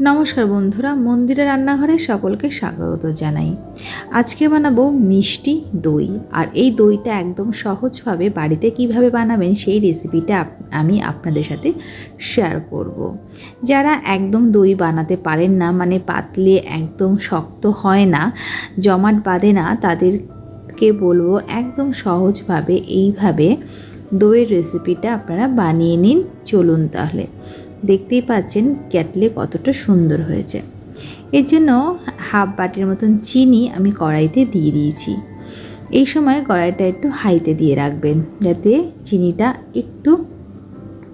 নমস্কার বন্ধুরা, মন্দিরে রান্নাঘরে সকলকে স্বাগত জানাই। আজকে বানাবো মিষ্টি দই। আর এই দইটা একদম সহজভাবে বাড়িতে কীভাবে বানাবেন সেই রেসিপিটা আমি আপনাদের সাথে শেয়ার করব। যারা একদম দই বানাতে পারেন না মানে পাতলে একদম শক্ত হয় না, জমাট বাঁধে না, তাদেরকে বলব একদম সহজভাবে এইভাবে দইয়ের রেসিপিটা আপনারা বানিয়ে নিন। চলুন তাহলে। দেখতেই পাচ্ছেন ক্যাটলে কতটা সুন্দর হয়েছে। এর জন্য হাফ বাটির মতন চিনি আমি কড়াইতে দিয়ে দিয়েছি। এই সময় কড়াইটা একটু হাইতে দিয়ে রাখবেন যাতে চিনিটা একটু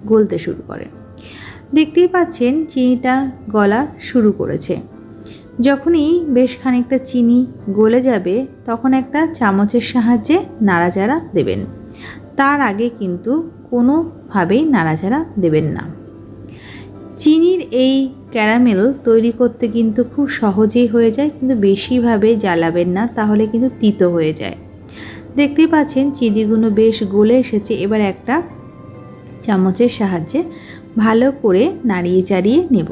গলতে শুরু করে। দেখতেই পাচ্ছেন চিনিটা গলা শুরু করেছে। যখনই বেশ খানিকটা চিনি গলে যাবে তখন একটা চামচের সাহায্যে নাড়াচাড়া দেবেন। তার আগে কিন্তু কোনোভাবেই নাড়াচাড়া দেবেন না। চিনির এই ক্যারামেল তৈরি করতে কিন্তু খুব সহজেই হয়ে যায়, কিন্তু বেশিভাবে জ্বালাবেন না, তাহলে কিন্তু তিতো হয়ে যায়। দেখতেই পাচ্ছেন, চিনিগুলো বেশ গলে এসেছে। এবার একটা চামচের সাহায্যে ভালো করে নাড়িয়ে চাড়িয়ে নেব।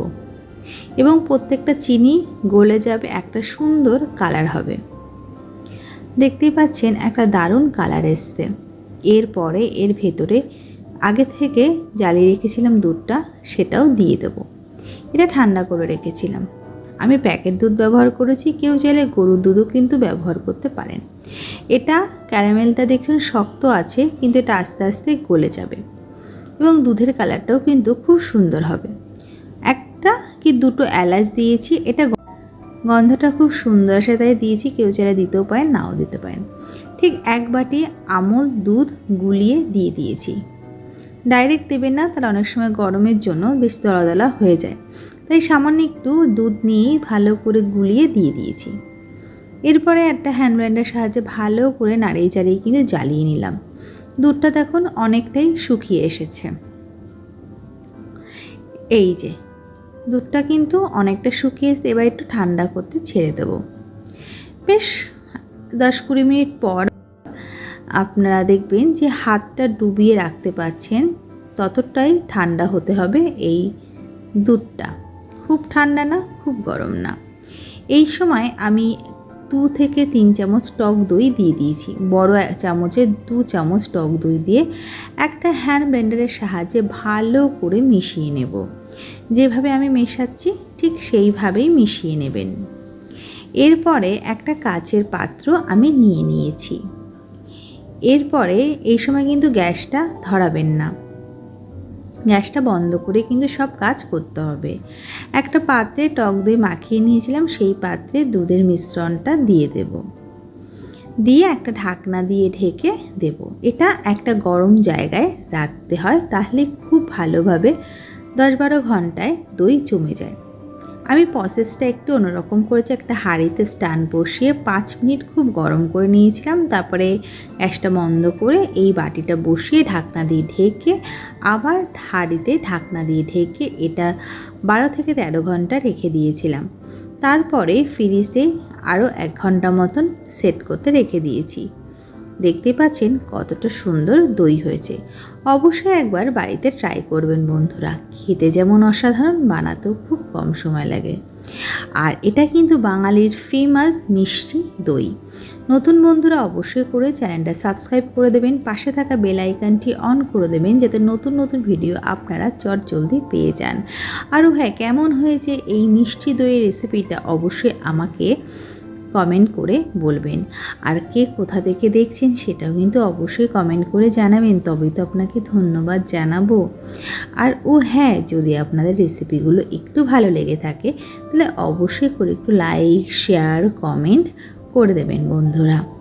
এবং প্রত্যেকটা চিনি গলে যাবে, একটা সুন্দর কালার হবে। দেখতেই পাচ্ছেন, একটা দারুণ কালার এসছে। এরপরে এর ভেতরে আগে থেকে জ্বালিয়ে রেখেছিলাম দুধটা, সেটাও দিয়ে দেবো। এটা ঠান্ডা করে রেখেছিলাম। আমি প্যাকেট দুধ ব্যবহার করেছি, কেউ চাইলে গরুর দুধও কিন্তু ব্যবহার করতে পারেন। এটা ক্যারামেলটা দেখছেন শক্ত আছে, কিন্তু এটা আস্তে আস্তে গলে যাবে। এবং দুধের কালারটাও কিন্তু খুব সুন্দর হবে। একটা কি দুটো এলাচ দিয়েছি, এটা গন্ধটা খুব সুন্দর আসে, তাই দিয়েছি, কেউ চাইলে দিতেও পারেন, নাও দিতে পারেন। ঠিক এক বাটি আমল দুধ গুলিয়ে দিয়ে দিয়েছি। ডাইরেক্ট দেবেন না, তাহলে অনেক সময় গরমের জন্য বেশ দলা দলা হয়ে যায়। তাই সামান্য একটু দুধ নিয়ে ভালো করে গুলিয়ে দিয়ে দিয়েছি। এরপরে একটা হ্যান্ড ব্লেন্ডের সাহায্যে ভালো করে নাড়িয়ে চাড়িয়ে কিন্তু জ্বালিয়ে নিলাম। দুধটা দেখুন অনেকটাই শুকিয়ে এসেছে। এই যে, দুধটা কিন্তু অনেকটা শুকিয়ে এবার একটু ঠান্ডা করতে ছেড়ে দেবো। বেশ, দশ কুড়ি মিনিট পর আপনারা দেখবেন যে হাতটা ডুবিয়ে রাখতে পারছেন, ততটাই ঠান্ডা হতে হবে এই দুধটা। খুব ঠান্ডা না, খুব গরম না। এই সময় আমি দু থেকে তিন চামচ টক দই দিয়ে দিয়েছি। বড় চামচে দু চামচ টক দই দিয়ে একটা হ্যান্ড ব্লেন্ডারের সাহায্যে ভালো করে মিশিয়ে নেব। যেভাবে আমি মেশাচ্ছি, ঠিক সেইভাবেই মিশিয়ে নেবেন। এরপরে একটা কাচের পাত্র আমি নিয়ে নিয়েছি। এরপরে এই সময় কিন্তু গ্যাসটা ধরাবেন না। গ্যাসটা বন্ধ করে কিন্তু সব কাজ করতে হবে। একটা পাত্রে টক দই মাখিয়ে নিয়েছিলাম, সেই পাত্রে দুধের মিশ্রণটা দিয়ে দেব। দিয়ে একটা ঢাকনা দিয়ে ঢেকে দেব। এটা একটা গরম জায়গায় রাখতে হয়, তাহলে খুব ভালোভাবে দশ বারো ঘন্টায় দই জমে যায়। আমি প্রসেসটা একটু অন্যরকম করেছি। একটা হাঁড়িতে স্ট্যান্ড বসিয়ে পাঁচ মিনিট খুব গরম করে নিয়েছিলাম। তারপরে গ্যাসটা বন্ধ করে এই বাটিটা বসিয়ে ঢাকনা দিয়ে ঢেকে আবার হাঁড়িতে ঢাকনা দিয়ে ঢেকে এটা বারো থেকে তেরো ঘণ্টা রেখে দিয়েছিলাম। তারপরে ফ্রিজে আরও এক ঘণ্টা মতন সেট করতে রেখে দিয়েছি। দেখতে পাচ্ছেন কতটা সুন্দর দই হয়েছে। অবশ্যই একবার বাড়িতে ট্রাই করবেন বন্ধুরা। খেতে যেমন অসাধারণ, বানাতেও খুব কম সময় লাগে। আর এটা কিন্তু বাঙালির ফেমাস মিষ্টি দই। নতুন বন্ধুরা অবশ্যই করে চ্যানেলটা সাবস্ক্রাইব করে দেবেন, পাশে থাকা বেল আইকনটি অন করে দেবেন, যাতে নতুন নতুন ভিডিও আপনারা চট জলদি পেয়ে যান। আরও হ্যাঁ কেমন হয়েছে এই মিষ্টি দইয়ের রেসিপিটা অবশ্যই আমাকে কমেন্ট করে বলবেন। আর কে কোথা থেকে দেখছেন সেটাও কিন্তু অবশ্যই কমেন্ট করে জানাবেন, তবেই তো আপনাকে ধন্যবাদ জানাব। আর ও হ্যাঁ যদি আপনাদের রেসিপিগুলো একটু ভালো লেগে থাকে, তাহলে অবশ্যই করে একটু লাইক, শেয়ার, কমেন্ট করে দেবেন বন্ধুরা।